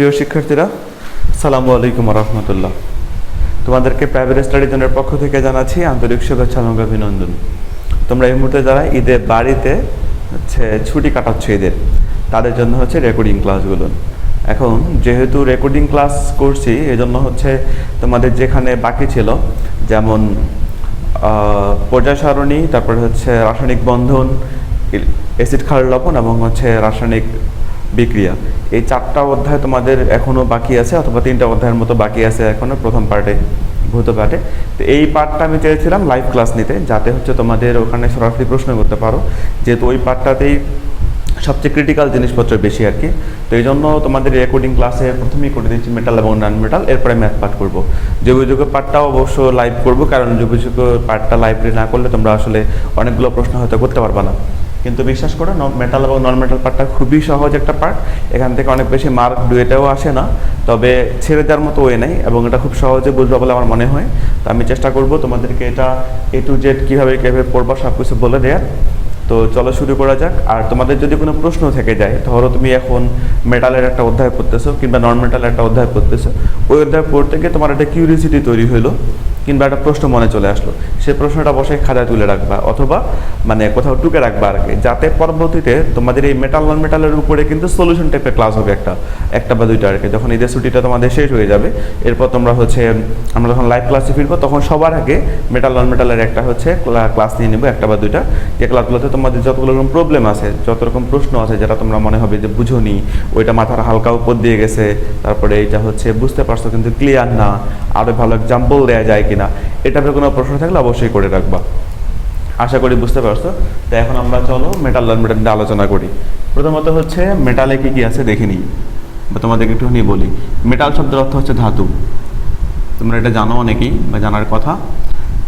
প্রিয় শিক্ষার্থীরা, সালামু আলাইকুম রহমতুল্লাহ। তোমাদেরকে প্রাইভেট স্টাডি জোনের পক্ষ থেকে জানাচ্ছি আন্তরিক শুভেচ্ছা এবং অভিনন্দন। তোমরা এই মুহূর্তে যারা ঈদের বাড়িতে হচ্ছে ছুটি কাটাচ্ছ ঈদের, তাদের জন্য হচ্ছে রেকর্ডিং ক্লাসগুলো এখন যেহেতু রেকর্ডিং ক্লাস করছি, এজন্য হচ্ছে তোমাদের যেখানে বাকি ছিল, যেমন পর্যায় সারণী তারপরে হচ্ছে রাসায়নিক বন্ধন অ্যাসিড ক্ষার লবণ এবং হচ্ছে রাসায়নিক বিক্রিয়া। এই চারটা অধ্যায় তোমাদের এখনও বাকি আছে, অথবা তিনটা অধ্যায়ের মতো বাকি আছে এখনও, প্রথম পার্টে, ভূত পার্টে তো এই পার্টটা আমি চেয়েছিলাম লাইভ ক্লাস নিতে, যাতে হচ্ছে তোমাদের ওখানে সরাসরি প্রশ্ন করতে পারো। যেহেতু ওই পার্টটাতেই সবচেয়ে ক্রিটিক্যাল জিনিসপত্র বেশি আর কি। তো এই জন্য তোমাদের রেকর্ডিং ক্লাসে প্রথমেই করে দিচ্ছি মেটাল এবং নন মেটাল এরপরে ম্যাথ পার্ট করব। যোগাযোগ পার্টটাও অবশ্য লাইভ করব, কারণ যোগাযোগ পার্টটা লাইভে না করলে তোমরা আসলে অনেকগুলো প্রশ্ন হয়তো করতে পারবে না। কিন্তু বিশ্বাস করো মেটাল এবং নন মেটাল পার্টটা খুবই সহজ একটা পার্ট এখান থেকে অনেক বেশি মার্ক ডুয়েটাও আসে না, তবে ছেড়ে দেওয়ার মতো ওয়ে নেই এবং এটা খুব সহজে বুঝবে বলে আমার মনে হয়। তো আমি চেষ্টা করব তোমাদেরকে এটা এ টু জেড কীভাবে কীভাবে পড়বা সব কিছু বলে দেওয়ার। তো চলো শুরু করা যাক। আর তোমাদের যদি কোনো প্রশ্ন থেকে যায়, ধরো তুমি এখন মেটালের একটা অধ্যায় পড়তেছো কিংবা নন মেটালের একটা অধ্যায় পড়তেছো, ওই অধ্যায় পড়তে গিয়ে তোমার একটা কিউরিয়াসিটি তৈরি হলো কিংবা একটা প্রশ্ন মনে চলে আসলো সেই প্রশ্নটা বসে খাতায় তুলে রাখবা অথবা মানে কোথাও টুকে রাখবা আর কি। যাতে পরবর্তীতে তোমাদের এই মেটাল নন মেটালের উপরে কিন্তু সলিউশন টাইপের ক্লাস হবে একটা একটা বা দুইটা আর কি। যখন ঈদের ছুটিটা তোমাদের শেষ হয়ে যাবে, এরপর তোমরা হচ্ছে, আমরা যখন লাইভ ক্লাসে ফিরবো, তখন সবার আগে মেটাল নন মেটালের একটা হচ্ছে ক্লাস নিয়ে নেব, একটা বা দুইটা। যে ক্লাসগুলোতে তোমাদের যতগুলো রকম প্রবলেম আছে, যত রকম প্রশ্ন আছে যেটা তোমরা মনে হবে যে বুঝোনি, ওইটা মাথার হালকা উপর দিয়ে গেছে, তারপরে এটা হচ্ছে বুঝতে পারছ কিন্তু ক্লিয়ার না আরও ভালো এক্সাম্পল দেওয়া যায় কিনা এটা কোনো প্রশ্ন থাকলে অবশ্যই করে রাখবা। আশা করি বুঝতে পারছ? তো এখন আমরা চলো মেটাল মেটাল নিয়ে আলোচনা করি। প্রথমত হচ্ছে মেটালে কি কি আছে দেখে নিই। বা তোমাদেরকে একটুখানি বলি। মেটাল শব্দের অর্থ হচ্ছে ধাতু। তোমরা এটা জানো অনেকেই বা জানার কথা।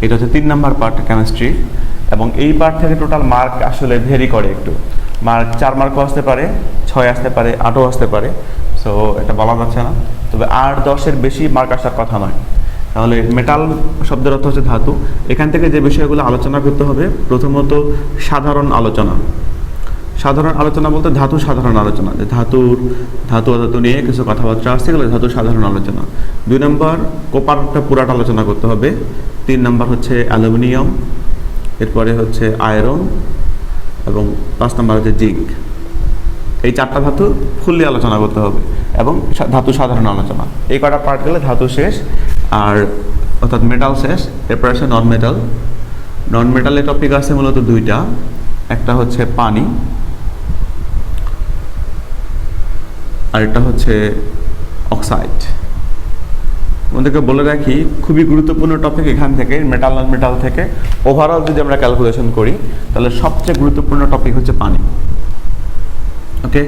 এটা হচ্ছে তিন নাম্বার পার্ট কেমিস্ট্রি এবং এই পার্ট থেকে টোটাল মার্ক আসলে ভেরি করে একটু। মার্ক চার মার্কও আসতে পারে, ছয় আসতে পারে, আটও আসতে পারে। সো এটা বলা যাচ্ছে না। তবে আট দশের বেশি মার্ক আসার কথা নয়। তাহলে মেটাল শব্দের অর্থ হচ্ছে ধাতু। এখান থেকে যে বিষয়গুলো আলোচনা করতে হবে, প্রথমত সাধারণ আলোচনা। সাধারণ আলোচনা বলতে ধাতু সাধারণ আলোচনা। যে ধাতুর, ধাতু অধাতু নিয়ে কিছু কথাবার্তা আসছে গেলে ধাতু সাধারণ আলোচনা। দুই নম্বর, কোপারটা পুরাটা আলোচনা করতে হবে। তিন নম্বর হচ্ছে অ্যালুমিনিয়াম, এরপরে হচ্ছে আয়রন এবং পাঁচ নম্বর হচ্ছে জিঙ্ক। এই চারটা ধাতু ফুললি আলোচনা করতে হবে এবং ধাতু সাধারণ আলোচনা। এই কটা পার্ট গেলে ধাতু শেষ। আর অর্থাৎ মেটাল শেষ, এরপর আছে নন মেটাল নন মেটালের টপিক আছে মূলত দুইটা। একটা হচ্ছে পানি, আর একটা হচ্ছে অক্সাইড আমাদেরকে বলে রাখি, খুবই গুরুত্বপূর্ণ টপিক এখান থেকে মেটাল নন মেটাল থেকে। ওভারঅল যদি আমরা ক্যালকুলেশন করি, তাহলে সবচেয়ে গুরুত্বপূর্ণ টপিক হচ্ছে পানি। ওকে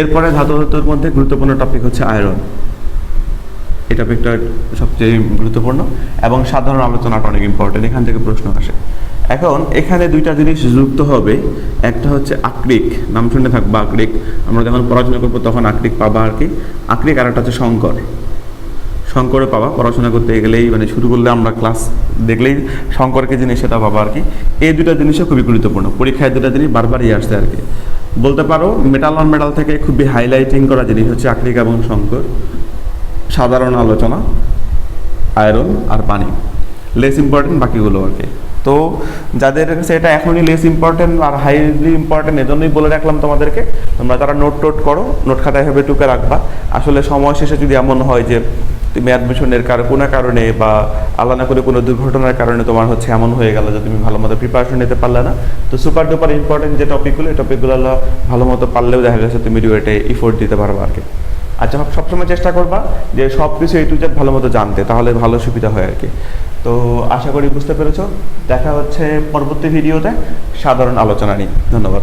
এরপরে ধাতু ধাতুর মধ্যে গুরুত্বপূর্ণ টপিক হচ্ছে আয়রন এই টপিকটা সবচেয়ে গুরুত্বপূর্ণ এবং সাধারণ আলোচনাটা অনেক ইম্পর্টেন্ট এখান থেকে প্রশ্ন আসে। এখন এখানে দুইটা জিনিস যুক্ত হবে। একটা হচ্ছে আকরিক, নাম শুনে থাকব আকরিক। আমরা যখন পড়াশোনা করব তখন আকরিক পাবা আর কি। আকরিক আর একটা হচ্ছে শঙ্কর। শঙ্করে পাবা, পড়াশোনা করতে গেলেই মানে শুরু করলে আমরা ক্লাস দেখলেই শঙ্করকে জিনিস সেটা পাবা আর কি। এই দুটো জিনিসও খুবই গুরুত্বপূর্ণ। পরীক্ষায় দুটা জিনিস বারবারই আসছে আর কি। বলতে পারো মেটাল নন মেটাল থেকে খুবই হাইলাইটিং করা জিনিস হচ্ছে আকরিক এবং শঙ্কর। সাধারণ আলোচনা আয়রন আর পানি। লেস ইম্পর্টেন্ট বাকিগুলো আর কি। তো যাদের কাছে এটা এখনই লেস ইম্পর্টেন্ট আর হাইলি ইম্পর্টেন্ট এজন্যই বলে রাখলাম তোমাদেরকে, তোমরা তারা নোট টোট করো নোট খাতায় হবে টুকে রাখবা। আসলে সময় শেষে যদি এমন হয় যে তুমি অ্যাডমিশনের কারও, কোনো কারণে বা আলাদা করে কোনো দুর্ঘটনার কারণে তোমার হচ্ছে এমন হয়ে গেল যে তুমি ভালো মতো প্রিপারেশন নিতে পারলে না। তো সুপার ডুপার ইম্পর্টেন্ট যে টপিকগুলো এই টপিকগুলো ভালো মতো পারলেও দেখা গেছে তুমি ডুয়েটে ইফোর্ট দিতে পারবে আর কি। আচ্ছা যখন সবসময় চেষ্টা করবা যে সব কিছু এই টু ভালো মতো জানতে, তাহলে ভালো সুবিধা হয় আর কি তো আশা করি বুঝতে পেরেছ। দেখা হচ্ছে পরবর্তী ভিডিওতে সাধারণ আলোচনা নিয়ে। ধন্যবাদ।